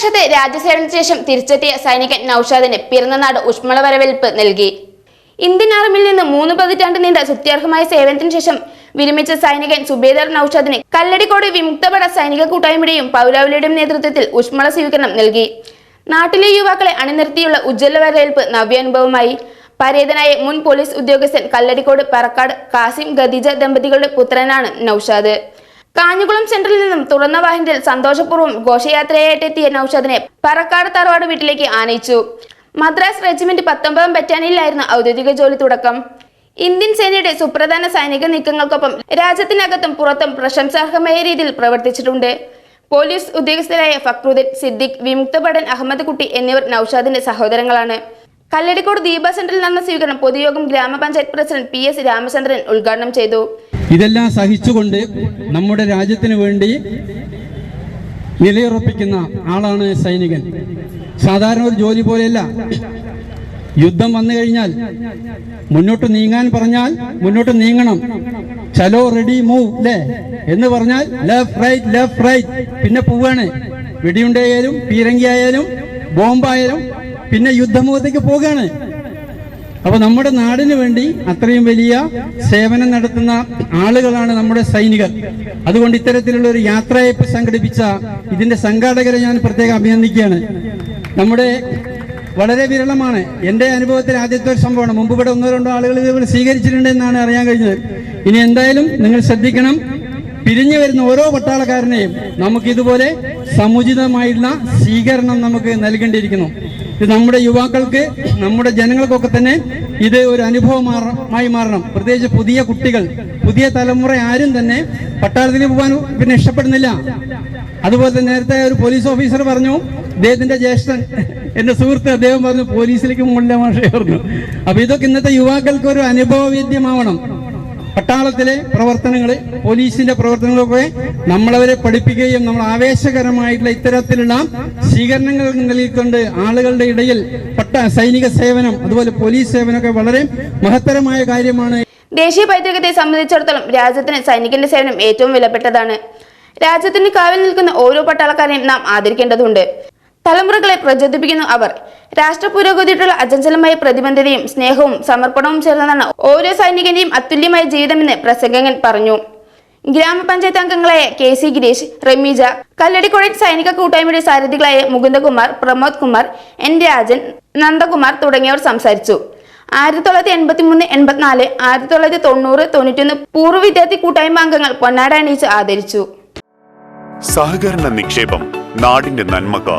വർഷത്തെ രാജ്യസേവനത്തിന് ശേഷം തിരിച്ചെത്തിയ സൈനികൻ നൌഷാദിന് പിറന്നനാട് ഊഷ്മള വരവേൽപ്പ് നൽകി. ഇന്ത്യൻ ആർമിയിൽ നിന്ന് മൂന്ന് പതിറ്റാണ്ട് നീണ്ട സുത്യർഹമായ സേവനത്തിന് ശേഷം വിരമിച്ച സൈനികൻ സുബേദാർ നൌഷാദിന് കല്ലടിക്കോട് വിമുക്തപട സൈനിക കൂട്ടായ്മയുടെയും പൗരാവലിയുടെയും നേതൃത്വത്തിൽ ഊഷ്മള സ്വീകരണം നൽകി. നാട്ടിലെ യുവാക്കളെ അണിനിർത്തിയുള്ള ഉജ്ജ്വല വരവേൽപ്പ് നവ്യാനുഭവമായി. പരേതനായ മുൻ പോലീസ് ഉദ്യോഗസ്ഥൻ കല്ലടിക്കോട് പറക്കാട് കാസിം ഖദീജ ദമ്പതികളുടെ പുത്രനാണ് നൌഷാദ്. കാഞ്ഞുകുളം സെന്ററിൽ നിന്നും തുറന്ന വാഹനത്തിൽ സന്തോഷപൂർവം ഘോഷയാത്രയായിട്ടെത്തിയ നൌഷാദിനെ പറക്കാട് തറവാട് വീട്ടിലേക്ക് ആനയിച്ചു. മദ്രാസ് റെജിമെന്റ് പത്തൊമ്പതാം ബറ്റാലിയനിലായിരുന്നു ഔദ്യോഗിക ജോലി തുടക്കം. ഇന്ത്യൻ സേനയുടെ സുപ്രധാന സൈനിക നീക്കങ്ങൾക്കൊപ്പം രാജ്യത്തിനകത്തും പുറത്തും പ്രശംസാർഹമായ രീതിയിൽ പ്രവർത്തിച്ചിട്ടുണ്ട്. പോലീസ് ഉദ്യോഗസ്ഥരായ ഫക്രുദ്ദീൻ സിദ്ദിഖ് വിമുക്ത ഭടൻ അഹമ്മദ് കുട്ടി എന്നിവർ നൌഷാദിന്റെ സഹോദരങ്ങളാണ്. കല്ലടിക്കോട് ദീപ സെന്ററിൽ നടന്ന സ്വീകരണം പൊതുയോഗം ഗ്രാമപഞ്ചായത്ത് പ്രസിഡന്റ് പി എസ് രാമചന്ദ്രൻ ഉദ്ഘാടനം ചെയ്തു. ഇതെല്ലാം സഹിച്ചുകൊണ്ട് നമ്മുടെ രാജ്യത്തിന് വേണ്ടി നിലയുറപ്പിക്കുന്ന ആളാണ് സൈനികൻ. സാധാരണ ഒരു ജോലി പോലെയല്ല. യുദ്ധം വന്നു കഴിഞ്ഞാൽ മുന്നോട്ട് നീങ്ങാൻ പറഞ്ഞാൽ മുന്നോട്ട് നീങ്ങണം. ചലോ റെഡി മൂവ് അല്ലേ എന്ന് പറഞ്ഞാൽ ലെഫ്റ്റ് റൈറ്റ് ലെഫ്റ്റ് റൈറ്റ്. പിന്നെ പോവാണ്. വെടിയുണ്ടായാലും പീരങ്കിയായാലും ബോംബായാലും പിന്നെ യുദ്ധമുഖത്തേക്ക് പോവുകയാണ് അപ്പൊ നമ്മുടെ നാടിന് വേണ്ടി അത്രയും വലിയ സേവനം നടത്തുന്ന ആളുകളാണ് നമ്മുടെ സൈനികർ. അതുകൊണ്ട് ഇത്തരത്തിലുള്ള ഒരു യാത്രയപ്പ് സംഘടിപ്പിച്ച ഇതിന്റെ സംഘാടകരെ ഞാൻ പ്രത്യേകം അഭിനന്ദിക്കുകയാണ്. നമ്മുടെ വളരെ വിരളമാണ്. എന്റെ അനുഭവത്തിൽ ആദ്യത്തെ ഒരു സംഭവമാണ്. മുമ്പ് ഇവിടെ ഒന്നോ രണ്ടോ ആളുകൾ ഇതുപോലെ സ്വീകരിച്ചിട്ടുണ്ട് എന്നാണ് അറിയാൻ കഴിഞ്ഞത്. ഇനി എന്തായാലും നിങ്ങൾ ശ്രദ്ധിക്കണം. പിരിഞ്ഞു വരുന്ന ഓരോ പട്ടാളക്കാരനെയും നമുക്ക് ഇതുപോലെ സമുചിതമായിട്ടുള്ള സ്വീകരണം നമുക്ക് നൽകേണ്ടിയിരിക്കുന്നു. നമ്മുടെ യുവാക്കൾക്ക് നമ്മുടെ ജനങ്ങൾക്കൊക്കെ തന്നെ ഇത് ഒരു അനുഭവമായി മാറണം. പ്രത്യേകിച്ച് പുതിയ കുട്ടികൾ പുതിയ തലമുറ ആരും തന്നെ പട്ടാളത്തിൽ പോകാൻ പിന്നെ ഇഷ്ടപ്പെടുന്നില്ല. അതുപോലെ തന്നെ നേരത്തെ ഒരു പോലീസ് ഓഫീസർ പറഞ്ഞു അദ്ദേഹത്തിന്റെ ജ്യേഷ്ഠൻ. എന്റെ സുഹൃത്ത് അദ്ദേഹം പറഞ്ഞു പോലീസിലേക്ക് മുകളിലെ മാഷേ പറഞ്ഞു. അപ്പൊ ഇതൊക്കെ ഇന്നത്തെ യുവാക്കൾക്ക് ഒരു അനുഭവവേദ്യമാവണം. പട്ടാളത്തിലെ പ്രവർത്തനങ്ങൾ പോലീസിന്റെ പ്രവർത്തനങ്ങളൊക്കെ നമ്മളവരെ പഠിപ്പിക്കുകയും നമ്മൾ ആവേശകരമായിട്ടുള്ള ഇത്തരത്തിലുള്ള സ്വീകരണങ്ങൾ നൽകിക്കൊണ്ട് ആളുകളുടെ ഇടയിൽ പട്ട സൈനിക സേവനം അതുപോലെ പോലീസ് സേവനമൊക്കെ വളരെ മഹത്തരമായ കാര്യമാണ്. ദേശീയ പൈതൃകത്തെ സംബന്ധിച്ചിടത്തോളം രാജ്യത്തിന് സൈനികന്റെ സേവനം ഏറ്റവും വിലപ്പെട്ടതാണ്. രാജ്യത്തിന് കാവൽ നിൽക്കുന്ന ഓരോ പട്ടാളക്കാരെയും നാം ആദരിക്കേണ്ടതുണ്ട്. തലമുറകളെ പ്രചോദിപ്പിക്കുന്നു അവർ. രാഷ്ട്ര പുരോഗതിയിട്ടുള്ള അചഞ്ചലമായ പ്രതിബദ്ധതയും സ്നേഹവും സമർപ്പണവും ചേർന്നതാണ് ഓരോ സൈനികന്റെയും അതുല്യമായ ജീവിതമെന്ന് പ്രസംഗകൻ പറഞ്ഞു. ഗ്രാമപഞ്ചായത്ത് അംഗങ്ങളായ കെ സി ഗിരീഷ് റമീജ കല്ലടിക്കുഴൻ സൈനിക കൂട്ടായ്മയുടെ സാരഥികളായ മുകുന്ദകുമാർ പ്രമോദ് കുമാർ എൻ രാജൻ നന്ദകുമാർ തുടങ്ങിയവർ സംസാരിച്ചു. ആയിരത്തി തൊള്ളായിരത്തി എൺപത്തി മൂന്ന് എൺപത്തിനാല് ആയിരത്തി തൊള്ളായിരത്തി തൊണ്ണൂറ് തൊണ്ണൂറ്റൊന്ന് പൂർവ വിദ്യാർത്ഥി കൂട്ടായ്മ അംഗങ്ങൾ പൊന്നാട അണിയിച്ച് ആദരിച്ചു. സഹകരണ നിക്ഷേപം നാടിന്റെ നന്മക്ക്